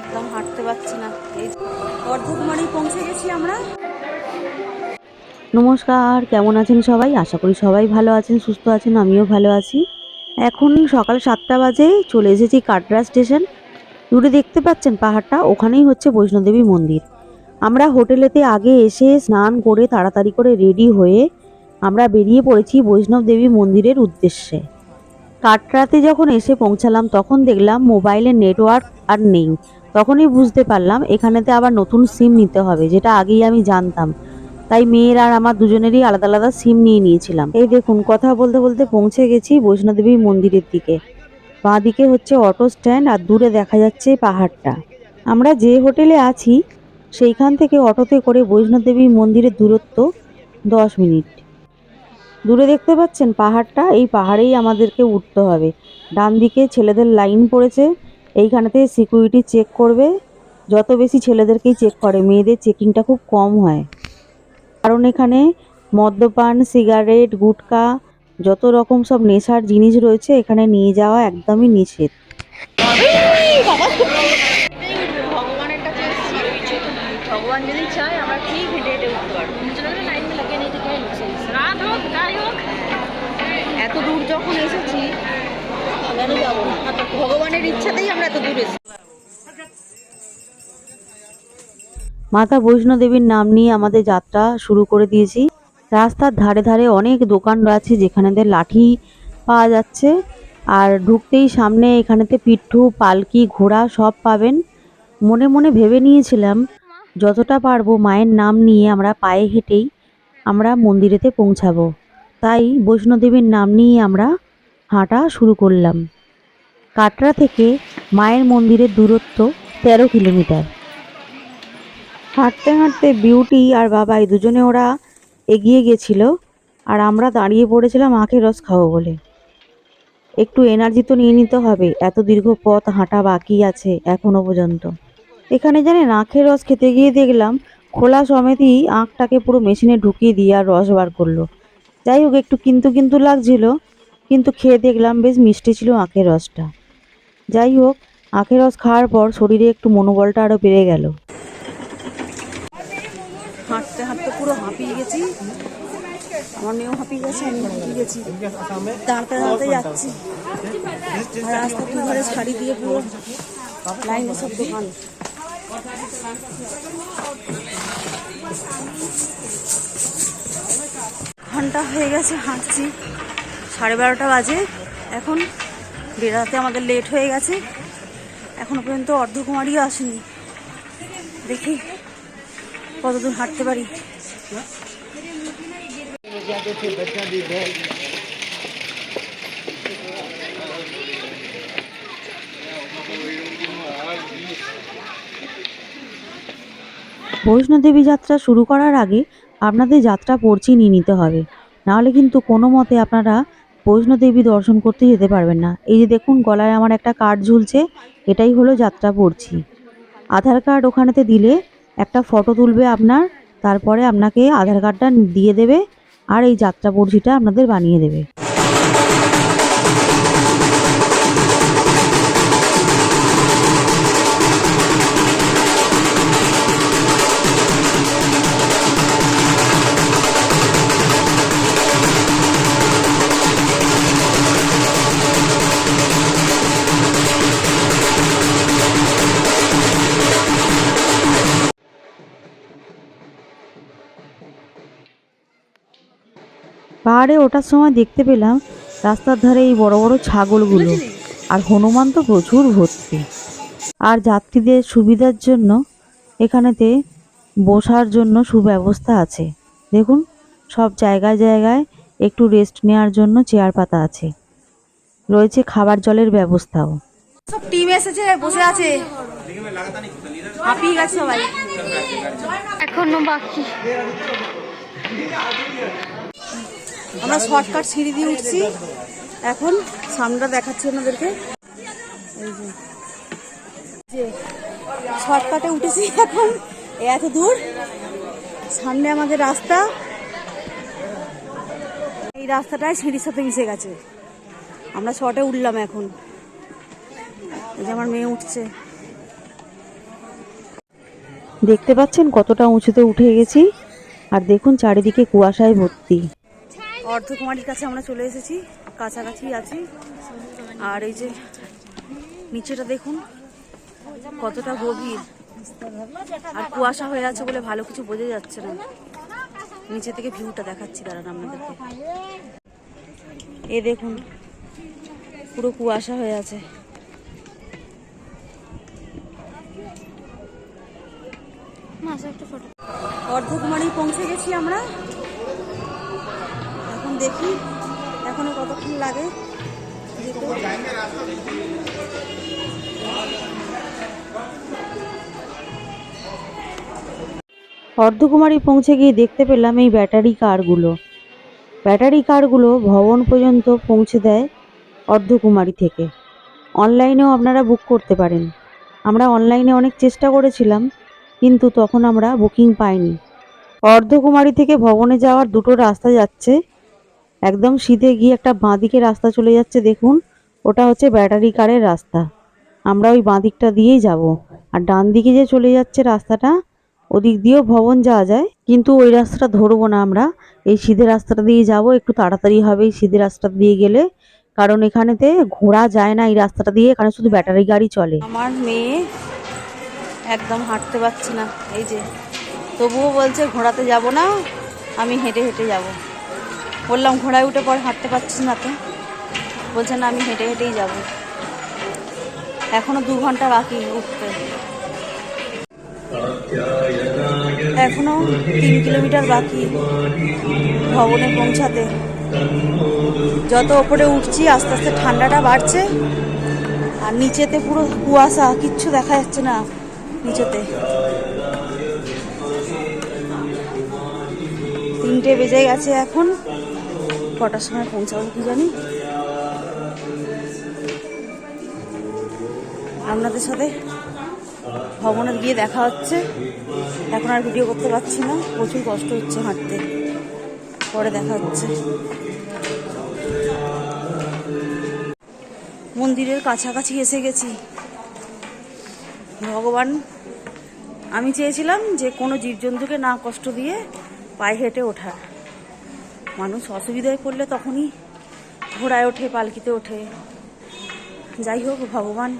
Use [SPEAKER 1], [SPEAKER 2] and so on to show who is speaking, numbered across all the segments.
[SPEAKER 1] একদম হাঁটতে পারছি না। এই পৌঁছে গেছি আমরা।
[SPEAKER 2] নমস্কার, কেমন আছেন সবাই? আশা করি সবাই ভালো আছেন, সুস্থ আছেন, আমিও ভালো আছি। এখন সকাল সাতটা বাজে, চলে এসেছি কাটরা স্টেশন। দূরে দেখতে পাচ্ছেন পাহাড়টা, ওখানেই হচ্ছে বৈষ্ণোদেবী মন্দির। আমরা হোটেলেতে আগে এসে স্নান করে তাড়াতাড়ি করে রেডি হয়ে আমরা বেরিয়ে পড়েছি বৈষ্ণব দেবী মন্দিরের উদ্দেশ্যে। কাটরাতে যখন এসে পৌঁছালাম, তখন দেখলাম মোবাইলের নেটওয়ার্ক আর নেই। তখনই বুঝতে পারলাম এখানেতে আবার নতুন সিম নিতে হবে, যেটা আগেই আমি জানতাম। তাই মেয়ের আর আমার দুজনেরই আলাদা আলাদা সিম নিয়ে নিয়েছিলাম। এই দেখুন, কথা বলতে বলতে পৌঁছে গেছি বৈষ্ণোদেবী মন্দিরের দিকে। বাঁ দিকে হচ্ছে অটো স্ট্যান্ড আর দূরে দেখা যাচ্ছে পাহাড়টা। আমরা যে হোটেলে আছি, সেইখান থেকে অটোতে করে বৈষ্ণোদেবী মন্দিরের দূরত্ব দশ মিনিট। দূরে দেখতে পাচ্ছেন পাহাড়টা, এই পাহাড়েই আমাদেরকে উঠতে হবে। ডান দিকে ছেলেদের লাইন পড়েছে এইখানেতে সিকিউরিটি চেক করবে। যত বেশি ছেলেদেরকেই চেক করে, মেয়েদের চেকিংটা খুব কম হয়। কারণ এখানে মদ্যপান সিগারেট গুটকা, যত রকম সব নেশার জিনিস রয়েছে, এখানে নিয়ে যাওয়া একদমই নিষেধ।
[SPEAKER 1] এত দূর যখন এসেছি
[SPEAKER 2] মাতা বৈষ্ণোদেবীর নাম নিয়ে আমাদের যাত্রা শুরু করে দিয়েছি। রাস্তার ধারে ধারে অনেক দোকান রয়েছে যেখানেতে লাঠি পাওয়া যাচ্ছে। আর ঢুকতেই সামনে এখানেতে পিঠু, পালকি, ঘোড়া সব পাবেন। মনে মনে ভেবে নিয়েছিলাম, যতটা পারব মায়ের নাম নিয়ে আমরা পায়ে হেঁটেই আমরা মন্দিরেতে পৌঁছাবো। তাই বৈষ্ণোদেবীর নাম নিয়ে আমরা হাঁটা শুরু করলাম। কাটরা থেকে মায়ের মন্দিরের দূরত্ব তেরো কিলোমিটার। হাঁটতে হাঁটতে বিউটি আর বাবাই দুজনে ওরা এগিয়ে গেছিল আর আমরা দাঁড়িয়ে পড়েছিলাম আখের রস খাব বলে। একটু এনার্জি তো নিয়ে নিতে হবে, এত দীর্ঘ পথ হাঁটা বাকি আছে এখনও পর্যন্ত। এখানে জানেন আখের রস খেতে গিয়ে দেখলাম খোলা সমেতই আখটাকে পুরো মেশিনে ঢুকিয়ে দিয়ে আর রস বার করল। যাই হোক, একটু কিন্তু কিন্তু লাগছিল কিন্তু খেয়ে দেখলাম বেশ মিষ্টি ছিল আখের রসটা। যাই হোক, আখের রস খাওয়ার পর শরীরে একটু মনোবলটা আরও বেড়ে গেল।
[SPEAKER 1] হাঁটতে হাঁটতে পুরো হাঁপিয়ে গেছি। আমার মেয়েও হাঁপিয়ে গেছে, আমি হাঁপিয়ে গেছি। যাচ্ছি। আর রাস্তা শাড়ি দিয়ে পুরো লাইনে সব দোকান। ঘণ্টা হয়ে গেছে, হাঁটছি। সাড়ে বারোটা বাজে। এখন বেরাতে আমাদের লেট হয়ে গেছে। এখনও পর্যন্ত অর্ধকুমারীও আসেনি। দেখি কতদূর হাঁটতে পারি।
[SPEAKER 2] বৈষ্ণোদেবী যাত্রা শুরু করার আগে আপনাদের যাত্রা পর্চি নিয়ে নিতে হবে। নাহলে কিন্তু কোনো মতে আপনারা বৈষ্ণোদেবী দর্শন করতে যেতে পারবেন না। এই যে দেখুন, গলায় আমার একটা কার্ড ঝুলছে, এটাই হলো যাত্রা পড়ছি। আধার কার্ড ওখানেতে দিলে একটা ফটো তুলবে আপনার, তারপরে আপনাকে আধার কার্ডটা দিয়ে দেবে, আর এই যাত্রা পড়ছিটা আপনাদের বানিয়ে দেবে। পাহাড়ে ওঠার সময় দেখতে পেলাম রাস্তার ধারে এই বড় বড় ছাগলগুলো। আর হনুমান তো প্রচুর ভর্তি। আর যাত্রীদের সুবিধার জন্য এখানেতে বসার জন্য সুব্যবস্থা আছে। দেখুন সব জায়গায় জায়গায় একটু রেস্ট নেওয়ার জন্য চেয়ার পাতা আছে। রয়েছে খাবার জলের ব্যবস্থাও।
[SPEAKER 1] সব টিম এসেছে বসে আছে।
[SPEAKER 3] এখনও বাকি।
[SPEAKER 1] আমরা শর্টকাট সিঁড়ি দিয়ে উঠছি। এখন সামনেটা দেখাচ্ছি যে। যে শর্টকাটে উঠেছি এখন এত দূর। সামনে আমাদের রাস্তা। এই রাস্তাটায় সিঁড়ির সাথে মিশে গেছে। আমরা শর্টে উঠলাম এখন। এই যে আমার মেয়ে উঠছে।
[SPEAKER 2] দেখতে পাচ্ছেন কতটা উঁচুতে উঠে গেছি। আর দেখুন চারিদিকে কুয়াশায় ভর্তি। অর্ধকুমারীর কাছে আমরা চলে এসেছি কাছাকাছি আছি। আর এই যে নিচেটা দেখুন কতটা গভীর। আর কুয়াশা হয়ে আছে বলে ভালো কিছু বোঝা যাচ্ছে না। নিচে থেকে ভিউটা দেখাচ্ছি দাঁড়ান আপনাদেরকে। এ দেখুন পুরো কুয়াশা হয়ে আছে। অর্ধকুমারী পৌঁছে গেছি আমরা। দেখি, এখনও কতক্ষণ লাগে অর্ধকুমারী পৌঁছে গিয়ে দেখতে পেলাম এই ব্যাটারি কারগুলো। ব্যাটারি কারগুলো ভবন পর্যন্ত পৌঁছে দেয় অর্ধকুমারী থেকে। অনলাইনেও আপনারা বুক করতে পারেন। আমরা অনলাইনে অনেক চেষ্টা করেছিলাম, কিন্তু তখন আমরা বুকিং পাইনি। অর্ধকুমারী থেকে ভবনে যাওয়ার দুটো রাস্তা যাচ্ছে। একদম সিধে গিয়ে একটা বাঁদিকে রাস্তা চলে যাচ্ছে, দেখুন। ওটা হচ্ছে ব্যাটারি কারের রাস্তা। আমরা ওই বাঁদিকটা দিয়েই যাব। আর ডান দিকে যে চলে যাচ্ছে রাস্তাটা, ওদিক দিয়েও ভবন যাওয়া যায়। কিন্তু ওই রাস্তাটা ধরবো না আমরা। এই সিধে রাস্তাটা দিয়ে যাব। একটু তাড়াতাড়ি হবে এই সিধে রাস্তা দিয়ে গেলে। কারণ এখানেতে ঘোরা যায় না এই রাস্তাটা দিয়ে এখানে শুধু ব্যাটারি গাড়ি চলে। আমার মেয়ে একদম হাঁটতে পারছে না। এই যে, তবুও বলছে, ঘোড়াতে যাব না, আমি হেঁটে হেঁটে যাব। বললাম ঘোড়ায় উঠে পর হাঁটতে পারছিস না তো। বলছে, না, আমি হেঁটে হেঁটেই যাব। এখনও দু ঘণ্টা বাকি, উঠতে। এখনও তিন কিলোমিটার বাকি ভবনে পৌঁছাতে। যত ওপরে উঠছি, আস্তে আস্তে ঠান্ডাটা বাড়ছে, আর নিচেতে পুরো কুয়াশা, কিচ্ছু দেখা যাচ্ছে না নিচেতে। তিনটে বেজে গেছে এখন। কটার সময় পৌঁছাবো কি জানি? আপনাদের সাথে ভবনে গিয়ে দেখা হচ্ছে। এখন আর ভিডিও করতে পারছি না। প্রচুর কষ্ট হচ্ছে হাঁটতে। পরে দেখা হচ্ছে। মন্দিরের কাছাকাছি এসে গেছি। ভগবান, আমি চেয়েছিলাম যে কোনো জীবজন্তুকে না কষ্ট দিয়ে পায়ে হেঁটে ওঠার। মানুষ অসুবিধায় পড়লে তখনই ঘোড়ায় ওঠে, পালকিতে ওঠে। যাই হোক, ভগবান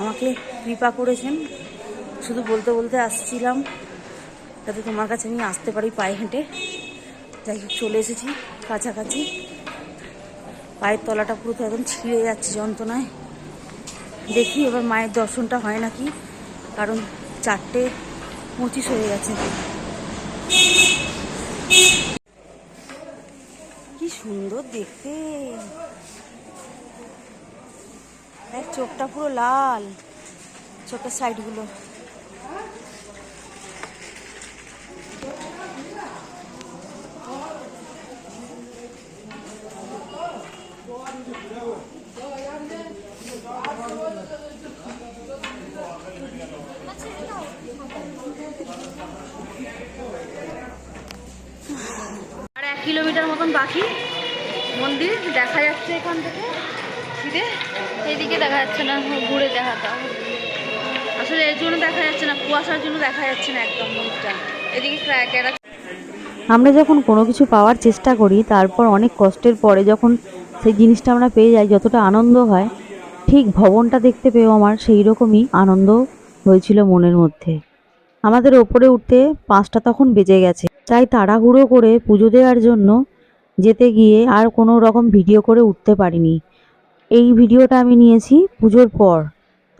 [SPEAKER 2] আমাকে কৃপা করেছেন। শুধু বলতে বলতে আসছিলাম, যাতে তোমার কাছে আমি আসতে পারি পায়ে হেঁটে। যাই হোক, চলে এসেছি কাছাকাছি। পায়ের তলাটা পুরো তো একদম ছিঁড়ে যাচ্ছে যন্ত্রণায়। দেখি এবার মায়ের দর্শনটা হয় নাকি, কারণ চারটে পঁচিশ হয়ে গেছে কি সুন্দর দেখতে। এক চোখটা পুরো লাল চোখের সাইডগুলো আর এক কিলোমিটার মতন বাকি। মন্দির দেখা যাচ্ছে এখান থেকে। ফিরে
[SPEAKER 3] এদিকে দেখা যাচ্ছে না, ঘুরে হবে
[SPEAKER 2] আসলে এর জন্য দেখা যাচ্ছে না, কুয়াশার জন্য দেখা যাচ্ছে না একদম মন্দিরটা। এদিকে ক্র্যাকেরা আমরা যখন কোনো কিছু পাওয়ার চেষ্টা করি, তারপর অনেক কষ্টের পরে যখন সেই জিনিসটা আমরা পেয়ে যাই, যতটা আনন্দ হয়, ঠিক ভবনটা দেখতে পেয়েও আমার সেই রকমই আনন্দ হয়েছিল মনের মধ্যে। আমাদের ওপরে উঠতে পাঁচটা তখন বেজে গেছে। তাই তাড়াহুড়ো করে পুজো দেওয়ার জন্য যেতে গিয়ে আর কোনো রকম ভিডিও করে উঠতে পারিনি। এই ভিডিওটা আমি নিয়েছি পুজোর পর।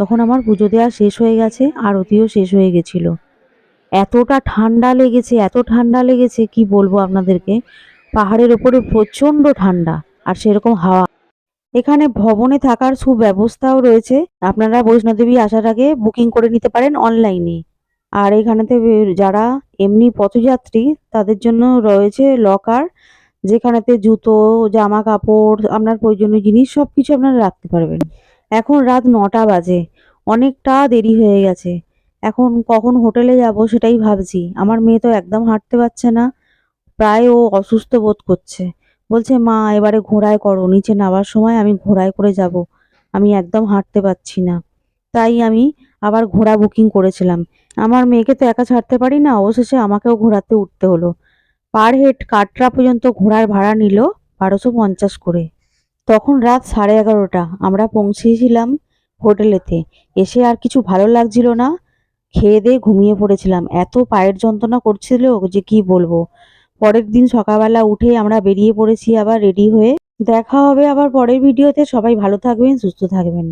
[SPEAKER 2] তখন আমার পুজো দেওয়া শেষ হয়ে গেছে, আরতিও শেষ হয়ে গেছিল। এতটা ঠান্ডা লেগেছে, এত ঠান্ডা লেগেছে, কি বলব আপনাদেরকে? পাহাড়ের ওপরে প্রচণ্ড ঠান্ডা, আর সেরকম হাওয়া। এখানে ভবনে থাকার সুব্যবস্থাও রয়েছে। আপনারা বৈষ্ণোদেবী আসার আগে বুকিং করে নিতে পারেন অনলাইনে। আর এখানেতে যারা এমনি পথযাত্রী, তাদের জন্য রয়েছে লকার। যেখানেতে জুতো জামা কাপড় আপনার প্রয়োজনীয় জিনিস সব কিছু আপনারা রাখতে পারবেন। এখন রাত নটা বাজে, অনেকটা দেরি হয়ে গেছে। এখন কখন হোটেলে যাব সেটাই ভাবছি। আমার মেয়ে তো একদম হাঁটতে পারছে না, প্রায় ও অসুস্থ বোধ করছে। বলছে, মা, এবারে ঘোড়ায় করো, নিচে নামার সময় আমি ঘোড়ায় করে যাব। আমি একদম হাঁটতে পারছি না। তাই আমি আবার ঘোড়া বুকিং করেছিলাম। আমার মেয়েকে তো একা ছাড়তে পারি না, অবশেষে আমাকেও ঘোরাতে উঠতে হলো। পার হেড কাটরা পর্যন্ত ঘোড়ার ভাড়া নিল বারোশো পঞ্চাশ করে। তখন রাত সাড়ে এগারোটা, আমরা পৌঁছেছিলাম হোটেলেতে। এসে আর কিছু ভালো লাগছিল না। খেয়ে দিয়ে ঘুমিয়ে পড়েছিলাম। এত পায়ের যন্ত্রণা করছিল যে কি বলব। পরের দিন সকালবেলা উঠে আমরা বেরিয়ে পড়েছি আবার রেডি হয়ে। দেখা হবে আবার পরের ভিডিওতে। সবাই ভালো থাকবেন, সুস্থ থাকবেন।